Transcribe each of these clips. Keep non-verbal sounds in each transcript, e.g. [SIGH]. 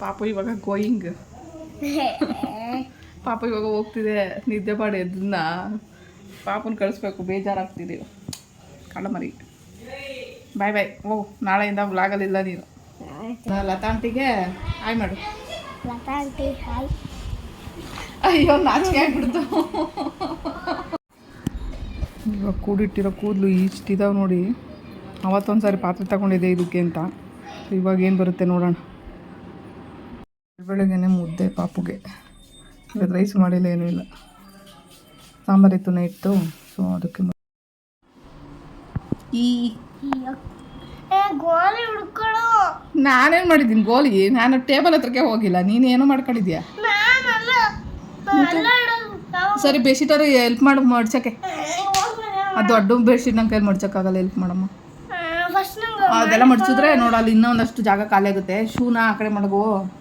ಪಾಪು ಇವಾಗ ಗೋಯಿಂಗ್ [LAUGHS] ಪಾಪ ಇವಾಗ ಹೋಗ್ತಿದೆ ನಿದ್ದೆ ಮಾಡಿ ಎದ್ದನ್ನ ಪಾಪನ ಕಳಿಸ್ಬೇಕು ಬೇಜಾರಾಗ್ತಿದೆ. ಮರಿ ಬಾಯ್ ಬಾಯ್ ಓ ನಾಳೆಯಿಂದ ವ್ಲಾಗಲ್ಲಿಲ್ಲ ನೀನು. ನಾ ಲತಾಂಟಿಗೆ ಆಯ್ ಮಾಡು. ಲತಾ ಆಂಟಿ ಹಾಯ್ ಅಯ್ಯೋ ನಾಚಿಕೆ ಆಗ್ಬಿಡ್ತು. ಇವಾಗ ಕೂಡಿಟ್ಟಿರೋ ಕೂದಲು ಇಷ್ಟಿದಾವೆ ನೋಡಿ. ಅವತ್ತೊಂದು ಸಾರಿ ಪಾತ್ರೆ ತಗೊಂಡಿದ್ದೆ ಇದಕ್ಕೆ ಅಂತ. ಇವಾಗ ಏನು ಬರುತ್ತೆ ನೋಡೋಣ. ಬೆಳಗ್ಗೆನೆ ಮುದ್ದೆ ಪಾಪುಗೆ. ಇವತ್ತು ರೈಸ್ ಮಾಡಿಲ್ಲ ಏನೂ ಇಲ್ಲ. ಸಾಂಬಾರಿತ್ತು ಇತ್ತು ಸೊ ಅದಕ್ಕೆ ಈ ಏ ಗೋಲಿ ಹುಡ್ಕೊಳು. ನಾನೇನು ಮಾಡಿದ್ದೀನಿ ಗೋಲಿ? ನಾನು ಟೇಬಲ್ ಹತ್ರಕ್ಕೆ ಹೋಗಿಲ್ಲ. ನೀನು ಏನೋ ಮಾಡ್ಕೊಂಡಿದ್ಯಾ? ಸರಿ ಬೆಡ್ಶೀಟರು ಹೆಲ್ಪ್ ಮಾಡು ಮಡ್ಸಕ್ಕೆ. ಆ ದೊಡ್ಡ ಬೆಡ್ಶೀಟ್ ನಂಗೆ ಕೈಲಿ ಮಡ್ಸೋಕ್ಕಾಗಲ್ಲ ಹೆಲ್ಪ್ ಮಾಡಮ್ಮ. ಅದೆಲ್ಲ ಮಡ್ಸಿದ್ರೆ ನೋಡು ಅಲ್ಲಿ ಇನ್ನೊಂದಷ್ಟು ಜಾಗ ಖಾಲಿ ಆಗುತ್ತೆ. ಶೂನ ಆ ಕಡೆ ಮಡಗು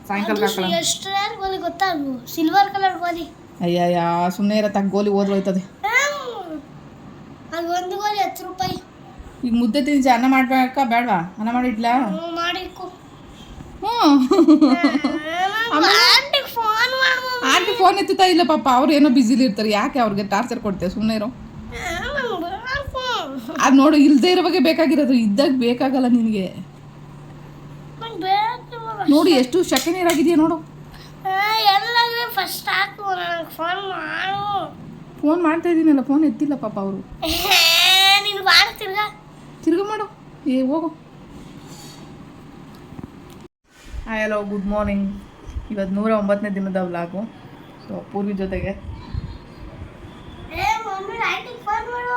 ಸಾಯಂಕಾಲ ಹಾಕೊಳ್ಳ ಎಷ್ಟು ಗೋಲಿ ಗೊತ್ತಾ? ಸಿಲ್ವರ್ ಕಲರ್ ಗೋಲಿ. ಅಯ್ಯಯ್ಯ ಸುಮ್ಮನೆ ಇರತ್ತೆ ಗೋಲಿ ಓದ್ ಹೋಯ್ತದೆ. ಒಂದು ಗೋಲಿ ಹತ್ತು ರೂಪಾಯಿ. ಈಗ ಮುದ್ದೆ ತಿನ್ಸಿ ಅನ್ನ ಮಾಡ್ಬೇಕಾ ಬೇಡವಾ ಅನ್ನ ಮಾಡಿಡ್ಲಾ ಮಾಡಿಕ್ಕು. ಹ್ಞೂ ಮಾಡು ಆಂಟಿ ಫೋನ್ ಎತ್ತುತ್ತಾ ಇಲ್ಲ ಪಾಪ ಅವ್ರು ಏನೋ ಬಿಸಿಲಿ ಇರ್ತಾರೆ. ಯಾಕೆ ಅವ್ರಿಗೆ ಟಾರ್ಚರ್ ಕೊಡ್ತೇವೆ ಸುಮ್ಮನೆ ಇರೋ. ಅದು ನೋಡು ಇಲ್ದೇ ಇರೋ ಬಗ್ಗೆ ಬೇಕಾಗಿರೋದು. ಇದ್ದಾಗ ಬೇಕಾಗಲ್ಲ ನಿನಗೆ. ನೋಡಿ. ಎಷ್ಟು ಶಕೆ ನೀರಾಗಿದೆಯಾ ನೋಡು ಫೋನ್ ಮಾಡು. ಫೋನ್ ಮಾಡ್ತಾ ಇದ್ದೀನಲ್ಲ ಫೋನ್ ಎತ್ತಿಲ್ಲ ಪಾಪ ಅವರು. ತಿರ್ಗ. ಮಾಡು. ಏ ಹೋಗು. ಹಾಯ್ ಹಲೋ ಗುಡ್ ಮಾರ್ನಿಂಗ್ ಇವತ್ತು ನೂರ ಒಂಬತ್ತನೇ ದಿನದ ವ್ಲಾಗು ಸೊ ಪೂರ್ವಿ ಜೊತೆಗೆ ಏ ಮಮ್ಮಿ ಆಂಟಿಗೆ ಫೋನ್ ಮಾಡು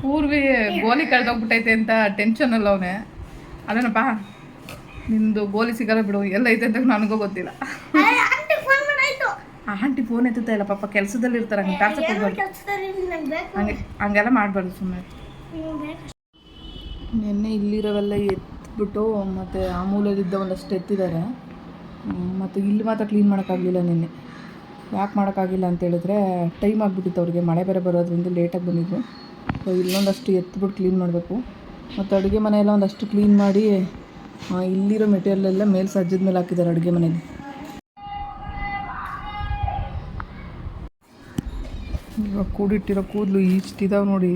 ಪೂರ್ವಿ ಗೋಲಿ ಕಳೆದೋಗ್ಬಿಟ್ಟೈತೆ ಅಂತ ಟೆನ್ಷನ್ ಅಲ್ಲ ಅವನೇ. ಅದೇನಪ್ಪ? ನಿಂದು ಗೋಲಿ ಸಿಗಲ್ಲ ಬಿಡು ಎಲ್ಲ ಐತೆ ಅಂತ ನನಗೂ ಗೊತ್ತಿಲ್ಲ. ಆ ಆಂಟಿ ಫೋನ್ ಎತ್ತುತ್ತಾ ಇಲ್ಲ ಪಾಪ ಕೆಲಸದಲ್ಲಿ ಇರ್ತಾರೆ ಹಂಗೆ ಟಾರ್ಚರ್ ಕೊಡ್ಬಾರ್ದು. ಹಂಗೆ ಹಂಗೆಲ್ಲ ಮಾಡಬಾರ್ದು ಸುಮ್ಮನೆ ನಿನ್ನೆ ಇಲ್ಲಿರೋವೆಲ್ಲ ಎತ್ಬಿಟ್ಟು ಮತ್ತು ಆ ಮೂಲೆಯಲ್ಲಿದ್ದ ಒಂದಷ್ಟು ಎತ್ತಿದ್ದಾರೆ. ಮತ್ತು ಇಲ್ಲಿ ಮಾತ್ರ ಕ್ಲೀನ್ ಮಾಡೋಕ್ಕಾಗಲಿಲ್ಲ ನಿನ್ನೆ. ಯಾಕೆ ಮಾಡೋಕ್ಕಾಗಿಲ್ಲ ಅಂತ ಹೇಳಿದ್ರೆ ಟೈಮ್ ಆಗಿಬಿಟ್ಟಿತ್ತು ಅವ್ರಿಗೆ ಮಳೆ ಬೇರೆ ಬರೋದ್ರಿಂದ ಲೇಟಾಗಿ ಬಂದಿದ್ದು ಇಲ್ಲೊಂದಷ್ಟು ಎತ್ಬಿಟ್ಟು ಕ್ಲೀನ್ ಮಾಡಬೇಕು. ಮತ್ತು ಅಡುಗೆ ಮನೆಯೆಲ್ಲ ಒಂದಷ್ಟು ಕ್ಲೀನ್ ಮಾಡಿ ಇಲ್ಲಿರೋ ಮೆಟೀರಿಯಲ್ ಎಲ್ಲ ಮೇಲೆ ಸಜ್ಜದ ಮೇಲೆ ಹಾಕಿದ್ದಾರೆ ಅಡುಗೆ ಮನೆಯಲ್ಲಿ. ಇವಾಗ ಕೂಡಿಟ್ಟಿರೋ ಕೂದಲು ಇಷ್ಟಿದಾವೆ ನೋಡಿ.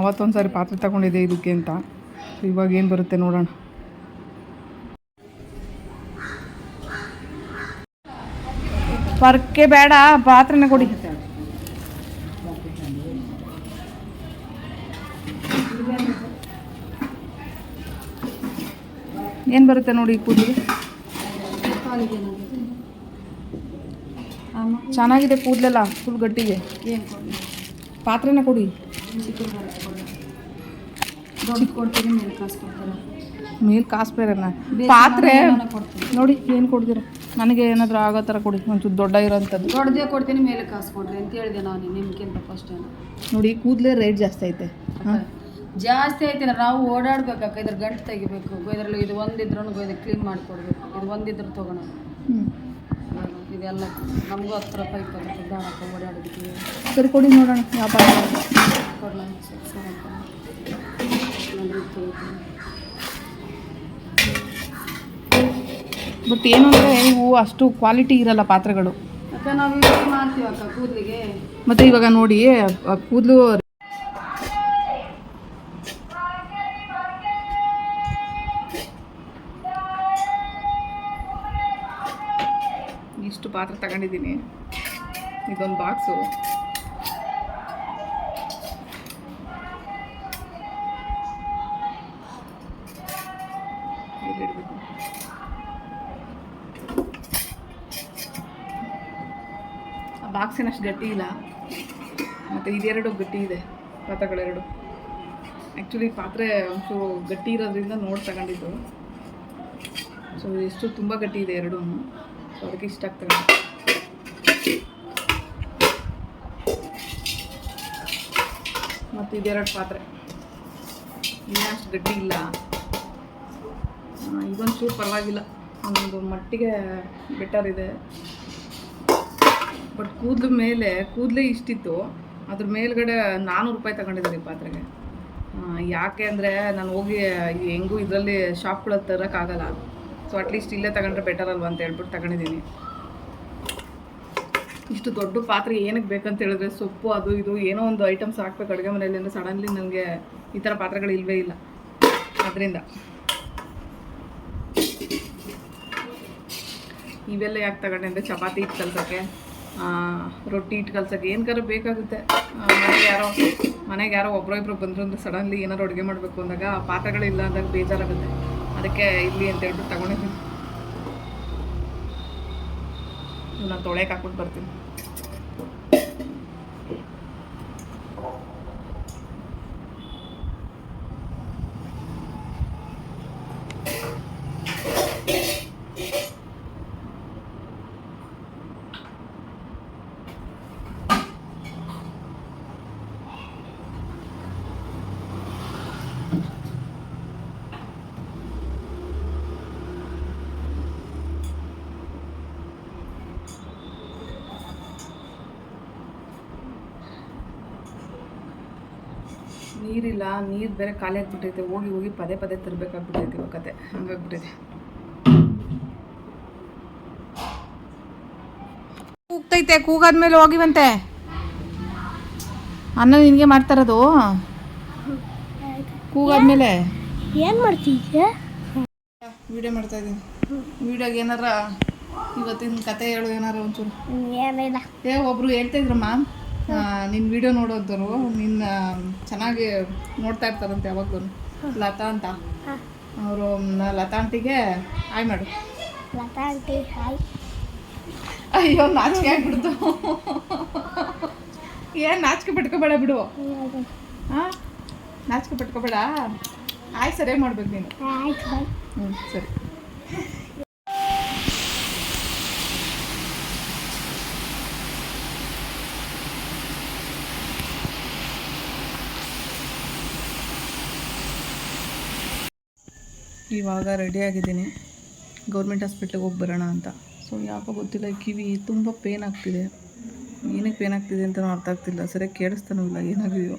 ಅವತ್ತೊಂದು ಸಾರಿ ಪಾತ್ರೆ ತಗೊಂಡಿದೆ ಇದಕ್ಕೆ ಅಂತ. ಇವಾಗ ಏನು ಬರುತ್ತೆ ನೋಡೋಣ. ಪರ್ಕೆ ಬೇಡ, ಪಾತ್ರೆನೇ ಕೊಡಿ. ಏನು ಬರುತ್ತೆ ನೋಡಿ ಈ ಕೂದಲು ಚೆನ್ನಾಗಿದೆ ಕೂದಲೆಲ್ಲ ಫುಲ್ ಗಟ್ಟಿಗೆ ಪಾತ್ರೆನ ಕೊಡಿ. ಮೇಲೆ ಕಾಸು ಕೊಡ್ತಾರೆ ಮೇಲ್ ಕಾಸು ಬೇರೆನ ಪಾತ್ರೆ ನೋಡಿ ಏನು ಕೊಡ್ತೀರ? ನನಗೆ ಏನಾದರೂ ಆಗೋ ಥರ ಕೊಡಿ ಒಂಚೂರು ದೊಡ್ಡ ಇರೋಂಥದ್ದು. ದೊಡ್ಡದೇ ಕೊಡ್ತೀನಿ ಮೇಲೆ ಕಾಸು ಕೊಡ್ರಿ ಅಂತ ಹೇಳಿದೆ ನಾನು ನಿಮ್ಗಿಂತ ಫಸ್ಟ್ ನೋಡಿ ಕೂದಲೇ ರೇಟ್ ಜಾಸ್ತಿ ಐತೆ. ಹಾಂ? ಜಾಸ್ತಿ ಐತೆ ನಾವು ಓಡಾಡ್ಬೇಕಾಕ ಇದ್ರ ಗಂಟು ತೆಗಿಬೇಕು ಇದ್ರಲ್ಲಿ ಇದು ಒಂದಿದ್ರು ಇದು ಕ್ಲೀನ್ ಮಾಡಿಕೊಡ್ಬೇಕು ಇದು ಒಂದಿದ್ರು ತೊಗೊಳೋಣ ಹ್ಞೂ ಇದೆಲ್ಲ ನಮಗೂ ಹತ್ತು ರೂಪಾಯಿ ಇಪ್ಪತ್ತು ರೂಪಾಯಿ ಓಡಾಡಿದ್ವಿ ಸರಿ ಕೊಡಿ ನೋಡೋಣ ವ್ಯಾಪಾರ ಕೊಡಲ? ಸರಿ ಅಂತ ನನ್ನ ರೀತಿ ಐತಿ. ಬಟ್ ಏನು ಅಂದರೆ ಇವು ಅಷ್ಟು ಕ್ವಾಲಿಟಿ ಇರಲ್ಲ ಪಾತ್ರೆಗಳು. ಮತ್ತೆ ಇವಾಗ ನೋಡಿ ಕೂದಲು ಇಷ್ಟು ಪಾತ್ರೆ ತಗೊಂಡಿದ್ದೀನಿ. ಇದೊಂದು ಬಾಕ್ಸು ಇಲ್ಲಿಡ್ಬೇಕು. ಬಾಕ್ಸಿನಷ್ಟು ಗಟ್ಟಿ ಇಲ್ಲ. ಮತ್ತು ಇದೆರಡು ಗಟ್ಟಿ ಇದೆ, ಪಾತ್ರಗಳೆರಡು. ಆ್ಯಕ್ಚುಲಿ ಪಾತ್ರೆ ಒಂಚೂರು ಗಟ್ಟಿ ಇರೋದ್ರಿಂದ ನೋಡಿ ತಗೊಂಡಿದ್ದು. ಸೊ ಎಷ್ಟು ತುಂಬ ಗಟ್ಟಿ ಇದೆ ಎರಡೂ. ಸೊ ಅದಕ್ಕೆ ಇಷ್ಟ ಆಗ್ತದೆ ಮತ್ತು ಇದೆರಡು ಪಾತ್ರೆ. ಇನ್ನೂ ಅಷ್ಟು ಗಟ್ಟಿ ಇಲ್ಲ. ಇದೊಂಚೂರು ಪರವಾಗಿಲ್ಲ. ಒಂದು ಮಟ್ಟಿಗೆ ಬೆಟರ್ ಇದೆ. ಬಟ್ ಕೂದಲ ಮೇಲೆ, ಕೂದಲೇ ಇಷ್ಟಿತ್ತು. ಅದ್ರ ಮೇಲ್ಗಡೆ ನಾನ್ನೂರು ರೂಪಾಯಿ ತಗೊಂಡಿದ್ದೀನಿ ಪಾತ್ರೆಗೆ. ಯಾಕೆ ಅಂದರೆ ನಾನು ಹೋಗಿ ಹೆಂಗೂ ಇದರಲ್ಲಿ ಶಾಪ್ಗಳಲ್ಲಿ ತರೋಕ್ಕಾಗಲ್ಲ ಸೊ ಅಟ್ಲೀಸ್ಟ್ ಇಲ್ಲೇ ತಗೊಂಡ್ರೆ ಬೆಟರ್ ಅಲ್ವಾ ಅಂತ ಹೇಳ್ಬಿಟ್ಟು ತಗೊಂಡಿದ್ದೀನಿ. ಇಷ್ಟು ದೊಡ್ಡ ಪಾತ್ರೆ ಏನಕ್ಕೆ ಬೇಕಂತ ಹೇಳಿದ್ರೆ ಸೊಪ್ಪು, ಅದು ಇದು, ಏನೋ ಒಂದು ಐಟಮ್ಸ್ ಹಾಕ್ಬೇಕು ಅಡುಗೆ ಮನೆಯಲ್ಲಿ ಅಂದರೆ ಸಡನ್ಲಿ ನನಗೆ ಈ ಥರ ಪಾತ್ರೆಗಳು ಇಲ್ಲವೇ ಇಲ್ಲ. ಅದರಿಂದ. ಇವೆಲ್ಲ ಯಾಕೆ ತಗೊಂಡೆ ಅಂದರೆ ಚಪಾತಿ ಇತ್ತು ಕಲ್ಸೋಕ್ಕೆ ರೊಟ್ಟಿ ಇಟ್ಟು ಕಲ್ಸೋಕೆ ಏನಕ್ಕಾದ್ರೂ ಬೇಕಾಗುತ್ತೆ? ಮನೆಗೆ ಯಾರೋ ಮನೆಗೆ ಯಾರೋ ಒಬ್ಬರೋ ಇಬ್ಬರು ಬಂದರು ಅಂದರೆ ಸಡನ್ಲಿ ಏನಾದ್ರು ಅಡುಗೆ ಮಾಡಬೇಕು ಅಂದಾಗ ಪಾತ್ರೆಗಳಿಲ್ಲ ಅಂದಾಗ ಬೇಜಾರಾಗುತ್ತೆ. ಅದಕ್ಕೆ ಇಲ್ಲಿ ಅಂತ ಹೇಳ್ಬಿಟ್ಟು ತಗೊಂಡಿದ್ದೀನಿ. ನಾನು ತೊಳೆಯಕ್ಕೆ ಹಾಕ್ಬಿಟ್ಟು ಬರ್ತೀನಿ. ನೀರಿಲ್ಲ ನೀರು ಬೇರೆ ಖಾಲಿ ಆಗ್ಬಿಟ್ಟೈತೆ ಹೋಗಿ ಹೋಗಿ ಪದೇ ಪದೇ ತರಬೇಕಾಗ್ಬಿಟ್ಟೈತೆ ಇವಾಗ ಕತೆ. ಹಂಗಾಗ್ಬಿಟ್ಟೈತೆ ಕೂಗ್ತೈತೆ ಕೂಗಾದ್ಮೇಲೆ ಹೋಗಿವಂತೆ. ಅನ್ನ ನಿನಗೆ ಮಾಡ್ತಾರದು? ಕೂಗಾದ್ಮೇಲೆ. ಏನು ಮಾಡ್ತಿದ್ದೆ ವಿಡಿಯೋ ಮಾಡ್ತಾ ಇದ್ದೀನಿ ವಿಡಿಯೋಗೆ ಏನಾರ ಇವತ್ತಿನ ಕತೆ ಹೇಳು ಏನಾರ ಒಂಚೂರು. ಏನಿಲ್ಲ. ಏ ಒಬ್ರು ಹೇಳ್ತಾ ಇದ್ರಮ್ಮ. ನಿನ್ನ ವಿಡಿಯೋ ನೋಡೋದ್ರು ನಿನ್ನ ಚೆನ್ನಾಗಿ ನೋಡ್ತಾ ಇರ್ತಾರಂತೆ ಯಾವಾಗಲೂ. ಲತಾ ಅಂತ. ಅವರು ಲತಾ ಆಂಟಿಗೆ ಆಯ್ ಮಾಡು. Latha aunty hi. ಅಯ್ಯೋ ನಾಚಿಕೆ ಆಗ್ಬಿಡ್ತು. ಏನು ನಾಚಿಕೆ ಪಟ್ಕೋಬೇಡ ಬಿಡು. ಹಾಂ? ನಾಚಿಕೆ ಪಟ್ಕೋಬೇಡ. ಆಯ್ತು ಸರಿಯಾಗಿ ಮಾಡ್ಬೇಕು ನೀನು. ಹ್ಞೂ ಸರಿ. ಇವಾಗ ರೆಡಿಯಾಗಿದ್ದೀನಿ ಗೌರ್ಮೆಂಟ್ ಹಾಸ್ಪಿಟ್ಲಿಗೆ ಹೋಗಿ ಬರೋಣ ಅಂತ. ಸೊ ಯಾಕೋ ಗೊತ್ತಿಲ್ಲ ಕಿವಿ ತುಂಬ ಪೇನ್ ಆಗ್ತಿದೆ. ಏನಕ್ಕೆ ಪೇನ್ ಆಗ್ತಿದೆ ಅಂತಲೂ ಅರ್ಥ ಆಗ್ತಿಲ್ಲ. ಸರಿಯಾಗಿ ಕೇಳಿಸ್ತಾನೂ ಇಲ್ಲ ಏನಾಗಿದೆಯೋ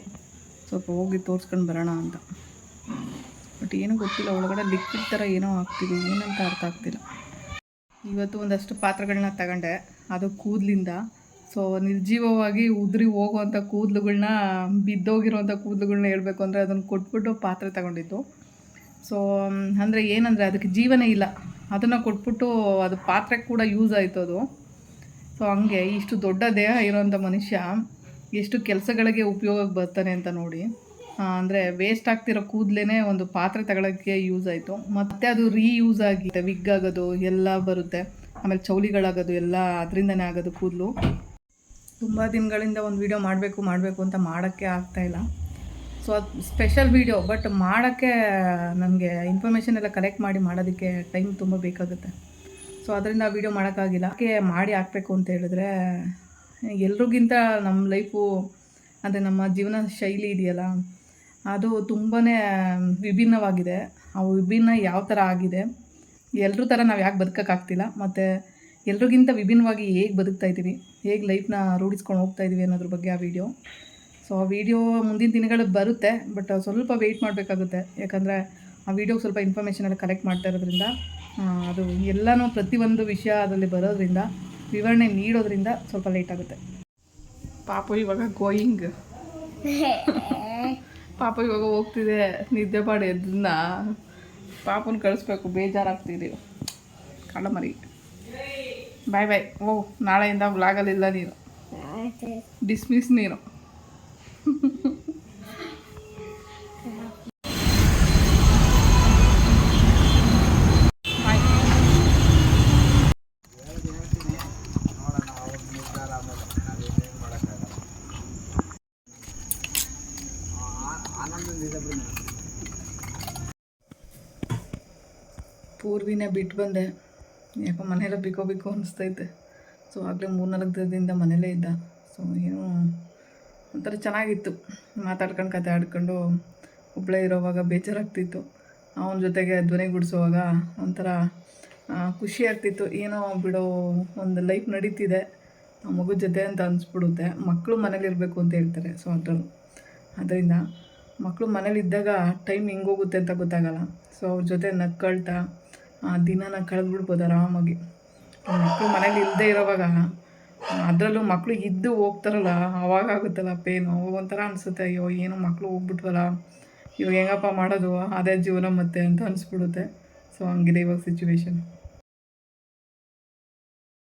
ಸ್ವಲ್ಪ ಹೋಗಿ ತೋರಿಸ್ಕೊಂಡು ಬರೋಣ ಅಂತ. ಬಟ್ ಏನೂ ಗೊತ್ತಿಲ್ಲ, ಒಳಗಡೆ ಲಿಕ್ವಿಡ್ ಥರ ಏನೋ ಆಗ್ತಿದೆ. ಏನಂತ ಅರ್ಥ ಆಗ್ತಿಲ್ಲ. ಇವತ್ತು ಒಂದಷ್ಟು ಪಾತ್ರಗಳನ್ನ ತಗೊಂಡೆ. ಅದು ಕೂದಲಿಂದ. ಸೊ ನಿರ್ಜೀವವಾಗಿ ಉದುರಿ ಹೋಗುವಂಥ ಕೂದಲುಗಳನ್ನ ಬಿದ್ದೋಗಿರೋವಂಥ ಕೂದಲುಗಳನ್ನ ಹೇಳಬೇಕು ಅಂದರೆ ಅದನ್ನು ಕೊಟ್ಬಿಟ್ಟು ಪಾತ್ರೆ ತಗೊಂಡಿದ್ದು. ಸೊ ಅಂದರೆ ಏನಂದರೆ ಅದಕ್ಕೆ ಜೀವನೇ ಇಲ್ಲ. ಅದನ್ನು ಕೊಟ್ಬಿಟ್ಟು ಅದು ಪಾತ್ರೆ ಕೂಡ ಯೂಸ್ ಆಯಿತು ಅದು. ಸೊ ಹಂಗೆ ಇಷ್ಟು ದೊಡ್ಡ ದೇಹ ಇರೋಂಥ ಮನುಷ್ಯ ಎಷ್ಟು ಕೆಲಸಗಳಿಗೆ ಉಪಯೋಗಕ್ಕೆ ಬರ್ತಾನೆ ಅಂತ ನೋಡಿ. ಅಂದರೆ ವೇಸ್ಟ್ ಆಗ್ತಿರೋ ಕೂದಲೇ ಒಂದು ಪಾತ್ರೆ ತಗೊಳ್ಳೋಕ್ಕೆ ಯೂಸ್ ಆಯಿತು. ಮತ್ತು ಅದು ರೀಯೂಸ್ ಆಗಿ ವಿಗ್ ಆಗೋದು, ಎಲ್ಲ ಬರುತ್ತೆ. ಆಮೇಲೆ ಚೌಲಿಗಳಾಗೋದು, ಎಲ್ಲ ಅದರಿಂದನೇ ಆಗೋದು ಕೂದಲು. ತುಂಬ ದಿನಗಳಿಂದ ಒಂದು ವಿಡಿಯೋ ಮಾಡಬೇಕು ಮಾಡಬೇಕು ಅಂತ ಮಾಡೋಕ್ಕೆ ಆಗ್ತಾಯಿಲ್ಲ ಸೊ ಅದು ಸ್ಪೆಷಲ್ ವೀಡಿಯೋ ಬಟ್ ಮಾಡೋಕ್ಕೆ ನನಗೆ ಇನ್ಫಾರ್ಮೇಷನ್ ಎಲ್ಲ ಕಲೆಕ್ಟ್ ಮಾಡಿ ಮಾಡೋದಕ್ಕೆ ಟೈಮ್ ತುಂಬ ಬೇಕಾಗುತ್ತೆ. ಸೊ ಅದರಿಂದ ವಿಡಿಯೋ ಮಾಡೋಕ್ಕಾಗಿಲ್ಲ. ಯಾಕೆ ಮಾಡಿ ಹಾಕಬೇಕು ಅಂತ ಹೇಳಿದ್ರೆ, ಎಲ್ರಿಗಿಂತ ನಮ್ಮ ಲೈಫು ಅಂದರೆ ನಮ್ಮ ಜೀವನ ಶೈಲಿ ಇದೆಯಲ್ಲ, ಅದು ತುಂಬಾ ವಿಭಿನ್ನವಾಗಿದೆ. ಆ ವಿಭಿನ್ನ ಯಾವ ಥರ ಆಗಿದೆ ಎಲ್ಲರೂ ಥರ ನಾವು ಯಾಕೆ ಬದುಕೋಕ್ಕಾಗ್ತಿಲ್ಲ ಮತ್ತು ಎಲ್ರಿಗಿಂತ ವಿಭಿನ್ನವಾಗಿ ಹೇಗೆ ಬದುಕ್ತಾ ಇದ್ದೀವಿ, ಹೇಗೆ ಲೈಫ್ನ ರೂಢಿಸ್ಕೊಂಡು ಹೋಗ್ತಾ ಇದ್ದೀವಿ ಅನ್ನೋದ್ರ ಬಗ್ಗೆ ಆ ವಿಡಿಯೋ ಸೊ ಆ ವಿಡಿಯೋ ಮುಂದಿನ ದಿನಗಳು ಬರುತ್ತೆ ಬಟ್ ಸ್ವಲ್ಪ ವೆಯ್ಟ್ ಮಾಡಬೇಕಾಗುತ್ತೆ. ಯಾಕಂದರೆ ಆ ವಿಡಿಯೋಗೆ ಸ್ವಲ್ಪ ಇನ್ಫಾರ್ಮೇಷನ್ ಎಲ್ಲ ಕಲೆಕ್ಟ್ ಮಾಡ್ತಾ ಇರೋದ್ರಿಂದ ಅದು ಎಲ್ಲನೂ ಪ್ರತಿಯೊಂದು ವಿಷಯ ಅದರಲ್ಲಿ ಬರೋದ್ರಿಂದ ವಿವರಣೆ ನೀಡೋದ್ರಿಂದ ಸ್ವಲ್ಪ ಲೇಟ್ ಆಗುತ್ತೆ. ಪಾಪ ಇವಾಗ ಗೋಯಿಂಗ್ [LAUGHS] ಪಾಪ ಇವಾಗ ಹೋಗ್ತಿದೆ ನಿದ್ದೆ ಮಾಡಿ ಅದನ್ನ ಪಾಪನ ಕಳಿಸ್ಬೇಕು ಬೇಜಾರಾಗ್ತಿದೆ. ಕಳ್ಳಮರಿ ಬಾಯ್ ಬಾಯ್ ಓ ನಾಳೆಯಿಂದ ವ್ಲಾಗಲ್ಲಿಲ್ಲ ನೀನು. ಡಿಸ್ಮಿಸ್ ನೀನು. ಬಾಯ್ ಪೂರ್ವಿನ ಬಿಟ್ಟು ಬಂದೆ. ಯಾಕೋ ಮನೆಯೆಲ್ಲ ಬಿಕೋ ಬಿಕೋ ಅನಿಸ್ತೈತೆ. ಸೊ ಆಗಲೇ ಮೂರ್ನಾಲ್ಕು ದಿನದಿಂದ ಮನೇಲೇ ಇದ್ದ. ಸೊ ಏನೋ ಒಂಥರ ಚೆನ್ನಾಗಿತ್ತು. ಮಾತಾಡ್ಕೊಂಡು ಕತೆ ಆಡ್ಕೊಂಡು ಒಬ್ಬಳೇ ಇರೋವಾಗ ಬೇಜಾರಾಗ್ತಿತ್ತು. ಅವನ ಜೊತೆಗೆ ಧ್ವನಿ ಗುಡಿಸುವಾಗ ಒಂಥರ ಖುಷಿ ಆಗ್ತಿತ್ತು. ಏನೋ ಬಿಡೋ, ಒಂದು ಲೈಫ್ ನಡೀತಿದೆ. ಮಗು ಜೊತೆ ಅಂತ ಅನಿಸ್ಬಿಡುತ್ತೆ. ಮಕ್ಕಳು ಮನೇಲಿರಬೇಕು ಅಂತ ಹೇಳ್ತಾರೆ ಸೊ ಅದರಲ್ಲಿ ಅದರಿಂದ ಮಕ್ಕಳು ಮನೇಲಿದ್ದಾಗ ಟೈಮ್ ಹೆಂಗೋಗುತ್ತೆ ಅಂತ ಗೊತ್ತಾಗಲ್ಲ. ಸೊ ಅವ್ರ ಜೊತೆ ನಕ್ಕಳ್ತಾ ದಿನನ ಕಳೆದ್ಬಿಡ್ಬೋದು ಆರಾಮಾಗಿ. ಮಕ್ಕಳು ಮನೇಲಿ ಇಲ್ಲದೆ ಇರೋವಾಗ ಅದರಲ್ಲೂ ಮಕ್ಕಳು ಇದ್ದು ಹೋಗ್ತಾರಲ್ಲ, ಅವಾಗ ಆಗುತ್ತಲ್ಲ ಪೇನು ಒಂಥರ ಅನಿಸುತ್ತೆ, ಅಯ್ಯೋ, ಏನು ಮಕ್ಕಳು ಹೋಗ್ಬಿಟ್ವಲ್ಲ? ಇವಾಗ ಹೆಂಗಪ್ಪ ಮಾಡೋದು? ಅದೇ ಜೀವನ ಮತ್ತೆ ಅಂತ ಅನಿಸ್ಬಿಡುತ್ತೆ. ಸೊ ಹಂಗಿದೆ ಇವಾಗ ಸಿಚುವೇಶನ್